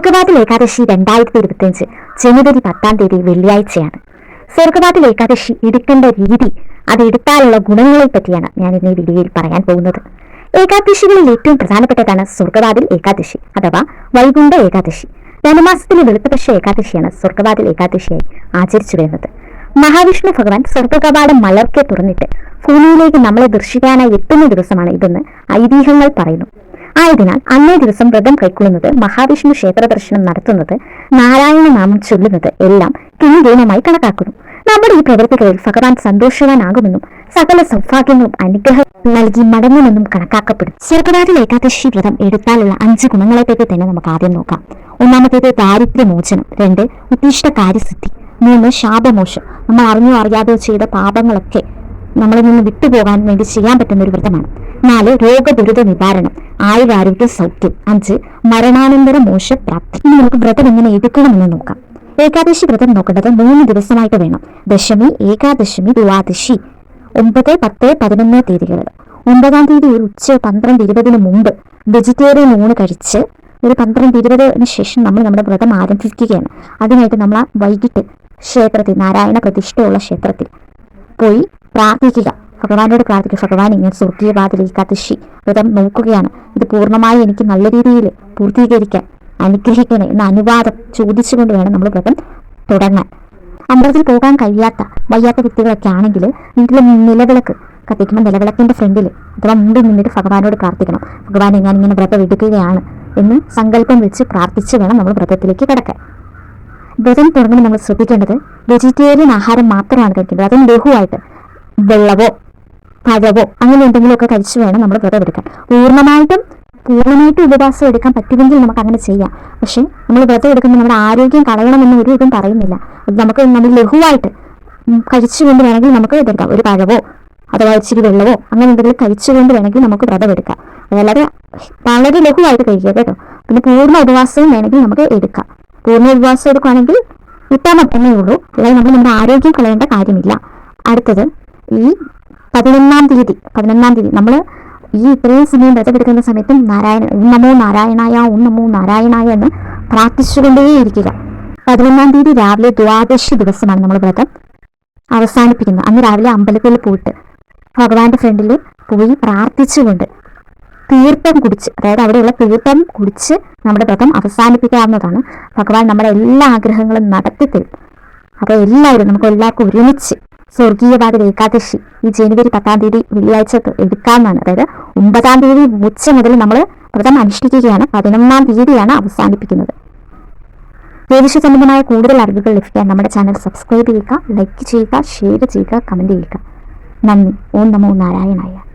സ്വർഗവാതിൽ ഏകാദശി രണ്ടായിരത്തി ഇരുപത്തിയഞ്ച് ജനുവരി പത്താം തീയതി വെള്ളിയാഴ്ചയാണ്. സ്വർഗവാതിൽ ഏകാദശി എടുക്കേണ്ട രീതി അത് എടുത്താലുള്ള ഗുണങ്ങളെ പറ്റിയാണ് ഞാൻ ഇന്ന് വീഡിയോയിൽ പറയാൻ പോകുന്നത്. ഏകാദശികളിൽ ഏറ്റവും പ്രധാനപ്പെട്ടതാണ് സ്വർഗവാതിൽ ഏകാദശി അഥവാ വൈകുണ്ഠ ഏകാദശി. ധനുമാസത്തിലെ വെളുത്തപക്ഷ ഏകാദശിയാണ് സ്വർഗവാതിൽ ഏകാദശിയായി ആചരിച്ചു വരുന്നത് മഹാവിഷ്ണു ഭഗവാൻ സ്വർഗകവാടം മലർക്കെ തുറന്നിട്ട് ഭൂമിയിലേക്ക് നമ്മളെ ദർശിക്കാനായി എത്തുന്ന ദിവസമാണ് ഇതെന്ന് ഐതിഹ്യങ്ങൾ പറയുന്നു. ആയതിനാൽ അന്നേ ദിവസം വ്രതം കൈക്കൊള്ളുന്നത് മഹാവിഷ്ണു ക്ഷേത്ര ദർശനം നടത്തുന്നത് നാരായണ നാമം ചൊല്ലുന്നത് എല്ലാം കിഴികേമമായി കണക്കാക്കുന്നു. നമ്മുടെ ഈ പ്രവൃത്തികളിൽ ഭഗവാൻ സന്തോഷവാനാകുമെന്നും സകല സൗഭാഗ്യങ്ങളും അനുഗ്രഹം നൽകി മടങ്ങുമെന്നും കണക്കാക്കപ്പെടും. ചെറുപ്പനാട്ടിൽ ഏകാദശി വ്രതം എടുത്താലുള്ള അഞ്ച് ഗുണങ്ങളെപ്പറ്റി തന്നെ നമുക്ക് ആദ്യം നോക്കാം. ഒന്നാമത്തേത് ദാരിദ്ര്യമോചനം. രണ്ട് ഉദ്ദിഷ്ട കാര്യസിദ്ധി. മൂന്ന് ശാപമോശം. നമ്മൾ അറിഞ്ഞോ അറിയാതെയോ ചെയ്ത പാപങ്ങളൊക്കെ നമ്മളിൽ നിന്ന് വിട്ടുപോകാൻ വേണ്ടി ചെയ്യാൻ പറ്റുന്ന ഒരു വ്രതമാണ്. നാല് രോഗദുരിത നിവാരണം. ആയുരാരോഗ്യ സൗഖ്യം. അഞ്ച് മരണാനന്തര മോശപ്രാപ്തി. ഇനി നമുക്ക് വ്രതം എങ്ങനെ എടുക്കണമെന്ന് നോക്കാം. ഏകാദശി വ്രതം നോക്കേണ്ടത് മൂന്ന് ദിവസമായിട്ട് വേണം. ദശമി ഏകാദശമി ദ്വാദശി. ഒമ്പത് പത്ത് പതിനൊന്ന് തീയതികളിൽ. ഒമ്പതാം തീയതി ഒരു ഉച്ച പന്ത്രണ്ട് ഇരുപതിന് മുമ്പ് വെജിറ്റേറിയൻ ഊണ് കഴിച്ച് ഒരു പന്ത്രണ്ട് ഇരുപതിന് ശേഷം നമ്മൾ നമ്മുടെ വ്രതം ആരംഭിക്കുകയാണ്. അതിനായിട്ട് നമ്മൾ വൈകിട്ട് ക്ഷേത്രത്തിൽ നാരായണ പ്രതിഷ്ഠയുള്ള ക്ഷേത്രത്തിൽ പോയി പ്രാർത്ഥിക്കുക. ഭഗവാനോട് പ്രാർത്ഥിക്കുക ഭഗവാൻ ഇങ്ങനെ സ്വർഗീയ വാതിൽ ഏകാദശി വ്രതം നോക്കുകയാണ്. ഇത് പൂർണമായി എനിക്ക് നല്ല രീതിയിൽ പൂർത്തീകരിക്കാൻ അനുഗ്രഹിക്കണേ എന്ന അനുവാദം ചോദിച്ചുകൊണ്ട് വേണം നമ്മൾ വ്രതം തുടങ്ങാൻ. അമ്പലത്തിൽ പോകാൻ കഴിയാത്ത വയ്യാത്ത വ്യക്തികളൊക്കെ ആണെങ്കിൽ വീട്ടിലെ നിലവിളക്ക് കത്തിക്കുമ്പോൾ നിലവിളക്കിന്റെ ഫ്രണ്ടിൽ അഥവാ മുമ്പിൽ നിന്നിട്ട് ഭഗവാനോട് പ്രാർത്ഥിക്കണം. ഭഗവാനെ ഞാൻ ഇങ്ങനെ വ്രതം എടുക്കുകയാണ് എന്ന് സങ്കല്പം വെച്ച് പ്രാർത്ഥിച്ച് വേണം നമ്മൾ വ്രതത്തിലേക്ക് കിടക്കാൻ. വ്രതം തുടങ്ങുമ്പോൾ നമ്മൾ ശ്രദ്ധിക്കേണ്ടത് വെജിറ്റേറിയൻ ആഹാരം മാത്രമാണ് കഴിക്കുന്നത് അതും ലഘുവായിട്ട് വെള്ളവോ പഴവോ അങ്ങനെ എന്തെങ്കിലുമൊക്കെ കഴിച്ചു വേണം നമ്മൾ വ്രതം എടുക്കാൻ. പൂർണമായിട്ടും പൂർണമായിട്ടും ഉപവാസം എടുക്കാൻ പറ്റുമെങ്കിൽ നമുക്ക് അങ്ങനെ ചെയ്യാം. പക്ഷേ നമ്മൾ വ്രതം എടുക്കുമ്പോൾ നമ്മുടെ ആരോഗ്യം കളയണമെന്ന് ഒരു ഇതും പറയുന്നില്ല. അത് നമുക്ക് നമ്മൾ ലഘുവായിട്ട് കഴിച്ചുകൊണ്ട് വേണമെങ്കിൽ നമുക്ക് ഇതെടുക്കാം. ഒരു പഴവോ അഥവാ ഇച്ചിരി വെള്ളവോ അങ്ങനെ എന്തെങ്കിലും കഴിച്ചുകൊണ്ട് വേണമെങ്കിൽ നമുക്ക് വ്രതം എടുക്കാം. അതല്ലാതെ വളരെ ലഘുവായിട്ട് കഴിക്കുക കേട്ടോ. പിന്നെ പൂർണ ഉപവാസവും വേണമെങ്കിൽ നമുക്ക് എടുക്കാം. പൂർണ ഉപവാസം എടുക്കുകയാണെങ്കിൽ ഉത്തമം എന്നേ ഉള്ളൂ. അല്ലാതെ നമ്മൾ നമ്മുടെ ആരോഗ്യം കളയേണ്ട കാര്യമില്ല. അടുത്തത് ഈ പതിനൊന്നാം തീയതി പതിനൊന്നാം തീയതി. നമ്മൾ ഈ ഇത്രയും സമയം വ്രതമെടുക്കുന്ന സമയത്തും നാരായണ ഉം നമോ നാരായണായ ഉം നമോ നാരായണായ എന്ന് പ്രാർത്ഥിച്ചുകൊണ്ടേയിരിക്കുക. പതിനൊന്നാം തീയതി രാവിലെ ദ്വാദശി ദിവസമാണ് നമ്മൾ വ്രതം അവസാനിപ്പിക്കുന്നത്. അന്ന് രാവിലെ അമ്പലത്തിൽ പോയിട്ട് ഭഗവാന്റെ ഫ്രണ്ടിൽ പോയി പ്രാർത്ഥിച്ചുകൊണ്ട് തീർത്ഥം കുടിച്ച് അതായത് അവിടെയുള്ള തീർത്ഥം കുടിച്ച് നമ്മുടെ വ്രതം അവസാനിപ്പിക്കാവുന്നതാണ്. ഭഗവാൻ നമ്മുടെ എല്ലാ ആഗ്രഹങ്ങളും നടത്തി തരും അപ്പോൾ എല്ലാവരും നമുക്ക് എല്ലാവർക്കും ഒരുമിച്ച് സ്വർഗീയവാദ ഏകാദശി ഈ ജനുവരി പത്താം തീയതി വെള്ളിയാഴ്ച എടുക്കാമെന്നാണ് അതായത് ഒമ്പതാം തീയതി ഉച്ച മുതൽ നമ്മൾ വ്രതം അനുഷ്ഠിക്കുകയാണ്. പതിനൊന്നാം തീയതിയാണ് അവസാനിപ്പിക്കുന്നത്. ജ്യോതിഷ സംബന്ധമായ കൂടുതൽ അറിവുകൾ ലഭിക്കാൻ നമ്മുടെ ചാനൽ സബ്സ്ക്രൈബ് ചെയ്യുക ലൈക്ക് ചെയ്യുക ഷെയർ ചെയ്യുക കമന്റ് ചെയ്യുക. നന്ദി. ഓം നമോ നാരായണായ.